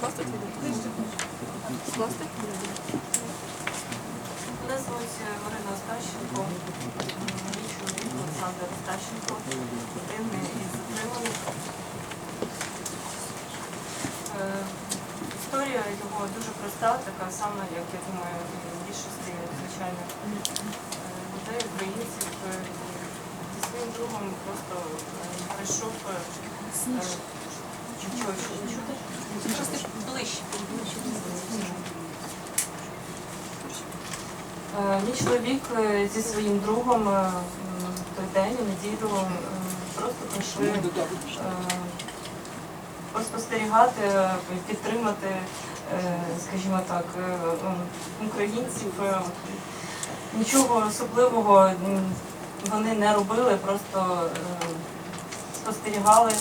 Скласти Скласти? Мене звуть е, Марина Остащенко, мій чоловік Олександр Остащенко, один із затриманих. Е, Історія його дуже проста, така сама, як я думаю, більшості звичайно е, людей, українців. Зі своїм другом просто прийшов чути? Просто ближче. Е, Мій чоловік е, зі своїм другом е, в той день, у неділю, просто прийшли поспостерігати, підтримати, скажімо так, українців. Нічого особливого вони не робили, просто спостерігали.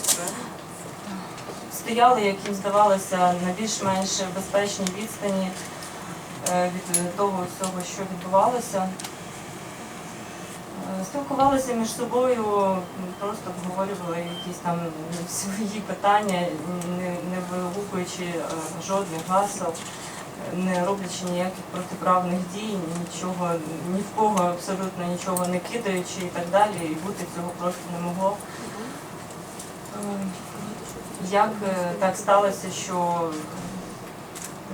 Стояли, як їм здавалося, на більш-менш безпечній відстані е, від того всього, що відбувалося. Е, Спілкувалися між собою, просто обговорювали якісь там свої питання, не, вигукуючи е, жодних гасел, не роблячи ніяких протиправних дій, нічого, ні в кого абсолютно нічого не кидаючи і так далі, і бути цього просто не могло. Як е, так сталося, що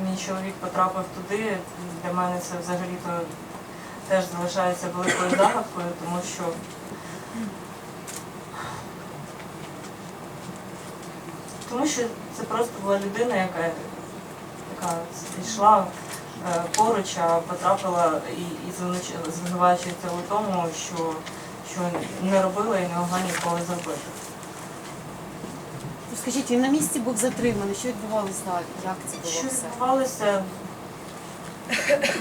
мій чоловік потрапив туди, для мене це взагалі-то теж залишається великою загадкою, тому що тому що це просто була людина, яка, яка йшла е, поруч, а потрапила і, і звинувачується у тому, що, що не робила і не могла ніколи зробити. Скажіть, він на місці був затриманий. Що відбувалося далі? Як це Що було все? відбувалося?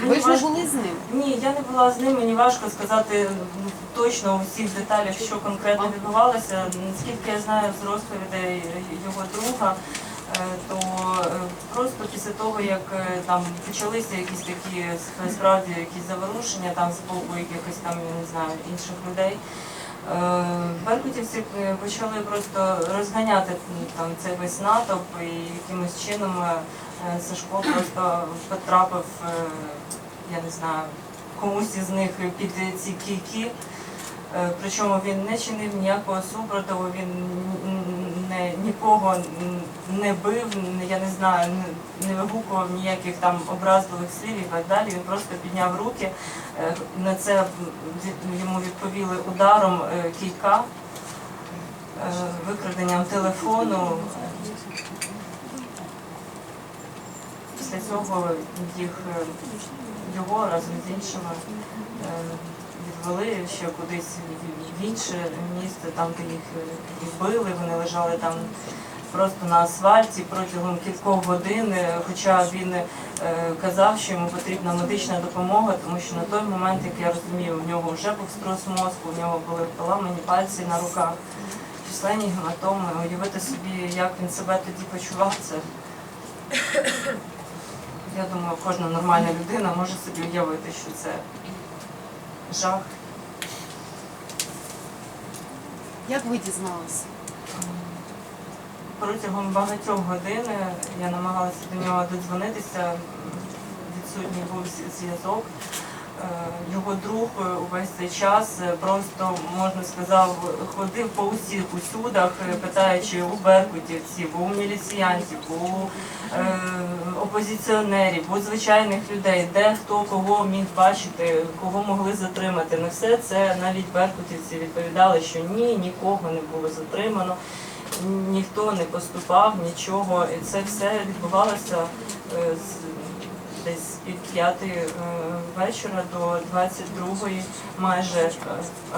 Ви ж не важко- були з ним? Ні, я не була з ним, мені важко сказати ну, точно у всіх деталях, що конкретно відбувалося. Наскільки я знаю з розповідей його друга, е, то е, просто після того, як е, там почалися якісь такі справді якісь заворушення там з боку якихось там, я не знаю, інших людей. Е, Беркутівці е, почали просто розганяти там цей весь натовп і якимось чином е, Сашко просто потрапив, я не знаю, комусь із них під ці кійки. Причому він не чинив ніякого супротиву, він нікого не бив, я не знаю, не вигукував ніяких там образливих слів і так далі. Він просто підняв руки. Е, На це йому відповіли ударом е, кійка, е, викраденням телефону. Після цього їх його разом з іншими відвели ще кудись в- в інше місце, там де їх е, їх били, вони лежали там просто на асфальті протягом кількох годин, хоча він е, казав, що йому потрібна медична допомога, тому що на той момент, як я розумію, у нього вже був струс мозку, у нього були поламані пальці на руках, численні гематоми. Уявити собі, як він себе тоді почував, це я думаю, кожна нормальна людина може собі уявити, що це жах. Як ви дізналися? Протягом багатьох годин я намагалася до нього додзвонитися, відсутній був зв'язок. Е, Його друг е, увесь цей час е, просто, можна сказати, ходив по усіх усюдах, питаючи у беркутівців, у міліціянтів, у е, опозиціонерів, у звичайних людей, де хто кого міг бачити, кого могли затримати. На все це навіть беркутівці відповідали, що ні, нікого не було затримано ніхто не поступав, нічого. І це все відбувалося десь пів п'ятої е, вечора до 22-ї, майже е,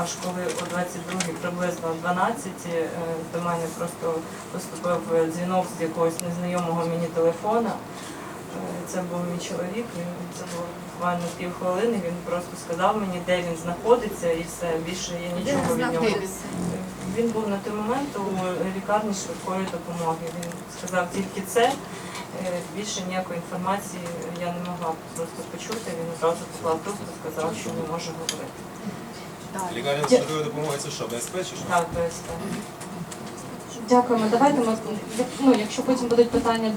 аж коли о 22-й, приблизно о 12-ті, е, до мене просто поступив дзвінок з якогось незнайомого мені телефона. Це був мій чоловік, це було буквально півхвилини. Він просто сказав мені, де він знаходиться, і все більше я нічого від нього. Він був на той момент у лікарні швидкої допомоги. Він сказав тільки це. Е, Більше ніякої інформації я не могла просто почути. Він одразу поклав трубку і сказав, що не може говорити. Лікарня швидкої допомоги це що, БСП чи що? Так, БСП. Дякуємо. Давайте ми, ну, якщо потім будуть питання до